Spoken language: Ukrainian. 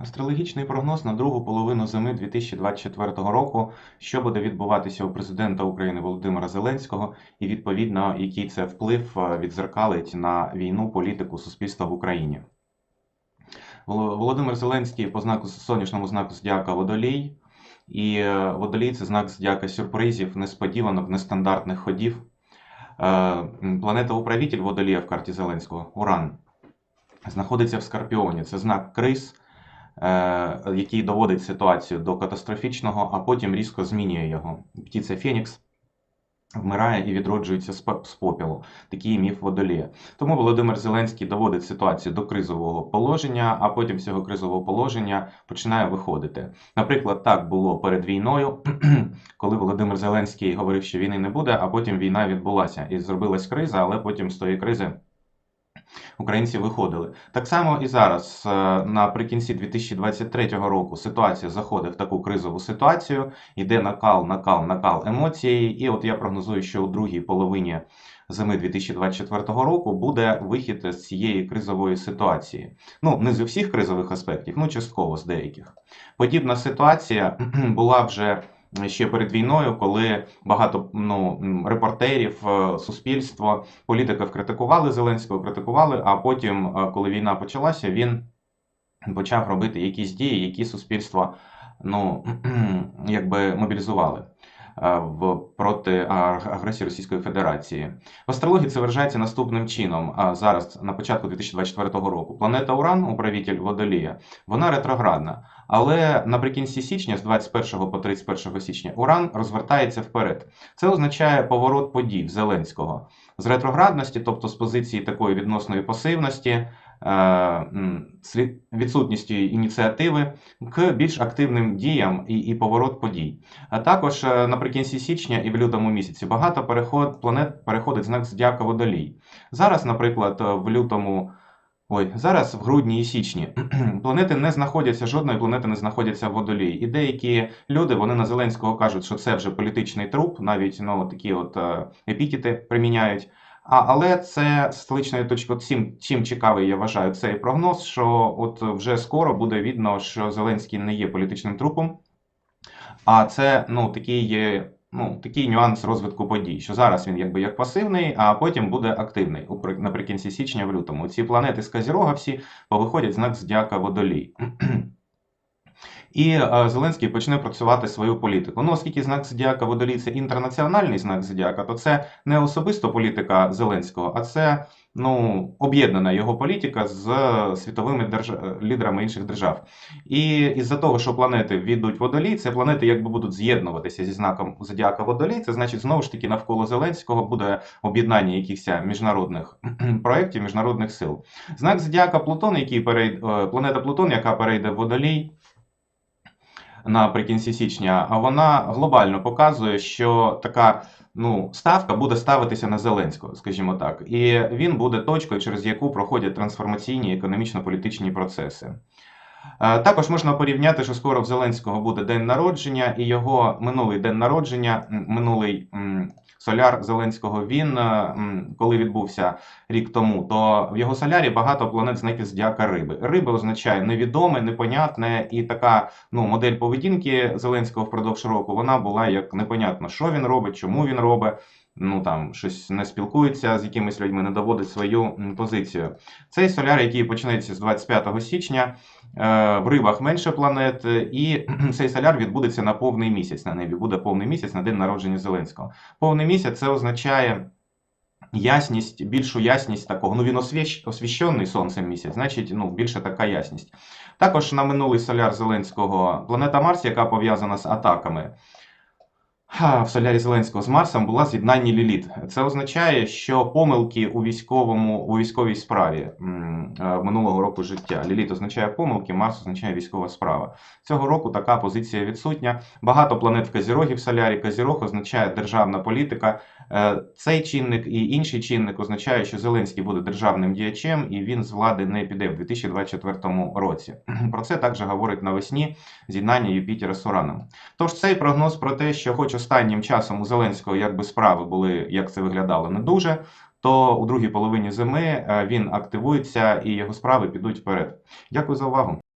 Астрологічний прогноз на другу половину зими 2024 року, що буде відбуватися у президента України Володимира Зеленського, і відповідно, який це вплив е, відзеркалить на війну, політику суспільства в Україні. Володимир Зеленський по знаку сонячному знаку зодіака Водолій. І е, Водолій це знак зодіака сюрпризів, несподіванок, нестандартних ходів. Е, Планета управитель Водолія в карті Зеленського Уран знаходиться в Скорпіоні. Це знак криз, який доводить ситуацію до катастрофічного, а потім різко змінює його. Птиця Фенікс вмирає і відроджується з попілу. Такий міф Водолія. Тому Володимир Зеленський доводить ситуацію до кризового положення, а потім з цього кризового положення починає виходити. Наприклад, так було перед війною, коли Володимир Зеленський говорив, що війни не буде, а потім війна відбулася і зробилась криза, але потім з тої кризи. Українці виходили. Так само і зараз, е, наприкінці 2023 року, ситуація заходить в таку кризову ситуацію, йде накал, накал, накал емоцій. І от я прогнозую, що у другій половині зими 2024 року буде вихід з цієї кризової ситуації. Ну, не з усіх кризових аспектів, ну частково з деяких. Подібна ситуація була вже ще перед війною, коли багато ну, репортерів, е, суспільство, політиків критикували Зеленського, критикували, а потім, е, коли війна почалася, він почав робити якісь дії, які суспільство ну, якби мобілізували в проти агресії Російської Федерації. В астрології це виражається наступним чином. А зараз, на початку 2024 року, планета Уран, управитель Водолія, вона ретроградна. Але наприкінці січня, з 21 по 31 січня, Уран розвертається вперед. Це означає поворот подій Зеленського з ретроградності, тобто з позиції такої відносної пасивності, е, відсутністю ініціативи к більш активним діям і, і поворот подій. А також е, наприкінці січня і в лютому місяці багато переход, планет переходить знак зодіака Водолій. Зараз, наприклад, е, в лютому. Ой, зараз в грудні і січні планети не знаходяться, жодної планети не знаходяться в водолії. І деякі люди вони на Зеленського кажуть, що це вже політичний труп, навіть ну, такі от е, епітети приміняють. А, але це з столичної точки, от чим, цікавий, я вважаю, цей прогноз, що от вже скоро буде видно, що Зеленський не є політичним трупом, а це ну, такий, є, ну, такий нюанс розвитку подій, що зараз він якби як пасивний, а потім буде активний наприкінці січня, в лютому. Ці планети з Казірога всі повиходять знак зодіака Водолій. І е, Зеленський почне працювати свою політику. Ну, оскільки знак зодіака Водолій це інтернаціональний знак зодіака, то це не особисто політика Зеленського, а це ну, об'єднана його політика з світовими держ... лідерами інших держав. І із-за того, що планети війдуть в Водолій, це планети якби будуть з'єднуватися зі знаком зодіака Водолій. Це значить, знову ж таки, навколо Зеленського буде об'єднання якихось міжнародних проєктів, міжнародних сил. Знак зодіака Плутон, який перейде, е, планета Плутон, яка перейде в Водолій наприкінці січня, а вона глобально показує, що така ну, ставка буде ставитися на Зеленського, скажімо так, і він буде точкою, через яку проходять трансформаційні економічно-політичні процеси. Е, Також можна порівняти, що скоро в Зеленського буде день народження, і його минулий день народження, минулий соляр Зеленського, він, е, коли відбувся рік тому, то в його солярі багато планет знаків зодіака риби. Риби означає невідоме, непонятне, і така ну, модель поведінки Зеленського впродовж року вона була як непонятно, що він робить, чому він робить. Ну там щось не спілкується з якимись людьми, не доводить свою позицію. Цей соляр, який почнеться з 25 січня, в рибах менше планет, е, і цей соляр відбудеться на повний місяць на небі. Буде повний місяць на день народження Зеленського. Повний місяць це означає ясність, більшу ясність такого. Ну він освіщ, освіщений сонцем місяць, значить, ну більше така ясність. Також на минулий соляр Зеленського планета Марс, яка пов'язана з атаками. В солярі Зеленського з Марсом була з'єднання Ліліт. Це означає, що помилки у військовому у військовій справі е, минулого року життя. Ліліт означає помилки, Марс означає військова справа. Цього року така позиція відсутня. Багато планет в Казірогі в солярі. Казірог означає державна політика. Е, Цей чинник і інший чинник означає, що Зеленський буде державним діячем і він з влади не піде в 2024 році. Про це також говорить навесні з'єднання Юпітера з Ураном. Тож цей прогноз про те, що хоч останнім часом у Зеленського якби справи були, як це виглядало, не дуже, то у другій половині зими е, він активується і його справи підуть вперед. Дякую за увагу.